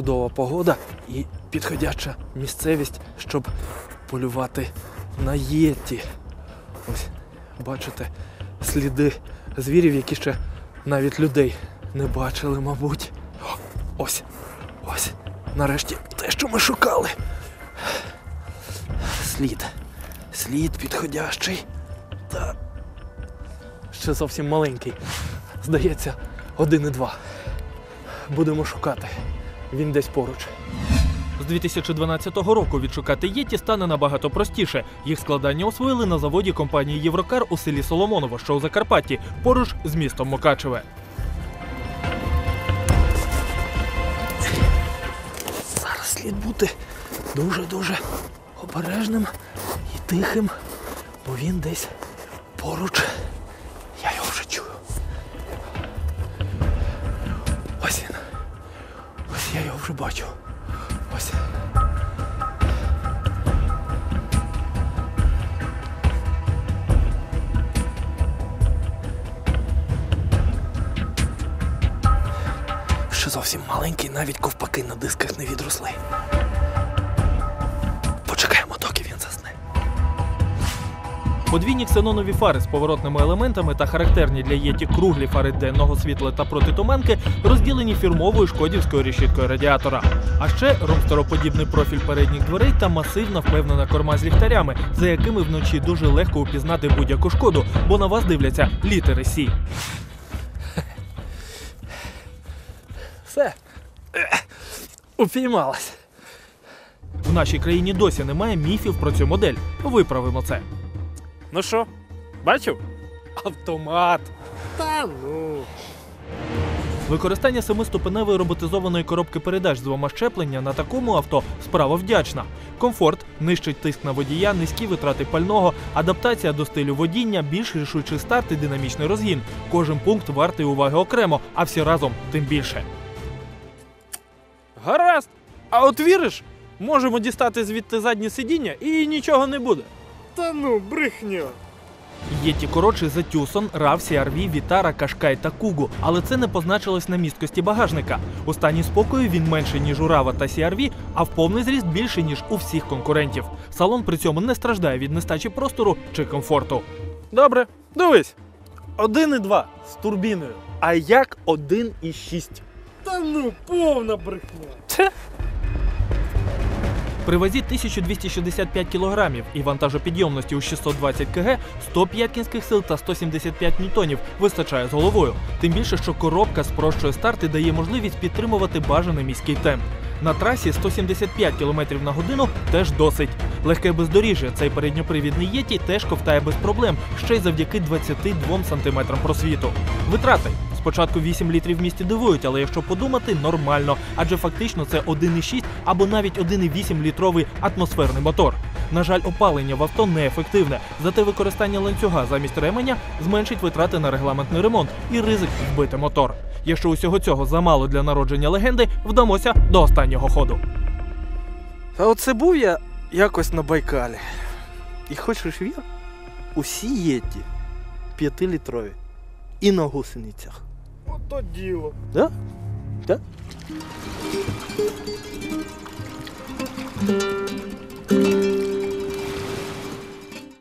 чудова погода і підходяча місцевість, щоб полювати на єті. Ось, бачите, сліди звірів, які ще навіть людей не бачили, мабуть. Ось, ось, нарешті те, що ми шукали. Слід. Слід підходящий. Та ще зовсім маленький. Здається, один і два. Будемо шукати. Він десь поруч. З 2012 року відшукати єті стане набагато простіше. Їх складання освоїли на заводі компанії Єврокар у селі Соломоново, що у Закарпатті, поруч з містом Мукачеве. Зараз слід бути дуже-дуже обережним і тихим, бо він десь поруч. Я його вже чую. Вже бачу. Ось. Ще зовсім маленький, навіть ковпаки на дисках не відросли. Подвійні ксенонові фари з поворотними елементами та характерні для єті круглі фари денного світла та протитуманки розділені фірмовою шкодівською решіткою радіатора. А ще ромстероподібний профіль передніх дверей та масивна впевнена корма з ліхтарями, за якими вночі дуже легко упізнати будь-яку шкоду, бо на вас дивляться літери Сі. Все. Упіймалась. В нашій країні досі немає міфів про цю модель. Виправимо це. Ну що, бачив? Автомат. Та ну. Використання семиступеневої роботизованої коробки передач з двома щеплення на такому авто справа вдячна. Комфорт, нижчий тиск на водія, низькі витрати пального, адаптація до стилю водіння, більш рішучий старт і динамічний розгін. Кожен пункт вартий уваги окремо, а всі разом тим більше. Гаразд. А от віриш, можемо дістати звідти заднє сидіння і нічого не буде. Та ну, брехня. Є ті коротші за Тюсон, RAV, CR-V, Вітара, Кашкай та Кугу, але це не позначилось на місткості багажника. У стані спокою він менший, ніж у Рава та CR-V, а в повний зріст більший, ніж у всіх конкурентів. Салон при цьому не страждає від нестачі простору чи комфорту. Добре, дивись. Один і два з турбіною. А як один і шість? Та ну, повна брехня. При вазі 1265 кг і вантажопідйомності у 620 кг 105 кінських сил та 175 ньютонів вистачає з головою. Тим більше, що коробка спрощує старт і дає можливість підтримувати бажаний міський темп. На трасі 175 км на годину теж досить. Легке бездоріжжя цей передньопривідний єті теж ковтає без проблем, ще й завдяки 22 см просвіту. Витрати. Спочатку 8 літрів в місті дивують, але якщо подумати, нормально, адже фактично це 1,6 або навіть 1,8 літровий атмосферний мотор. На жаль, опалення в авто неефективне, зате використання ланцюга замість ременя зменшить витрати на регламентний ремонт і ризик вбити мотор. Якщо усього цього замало для народження легенди, вдамося до останнього ходу. А оце був я якось на Байкалі. І хочеш вір? Усі єті п'ятилітрові. І на гусеницях. Ото діло. Да? Да?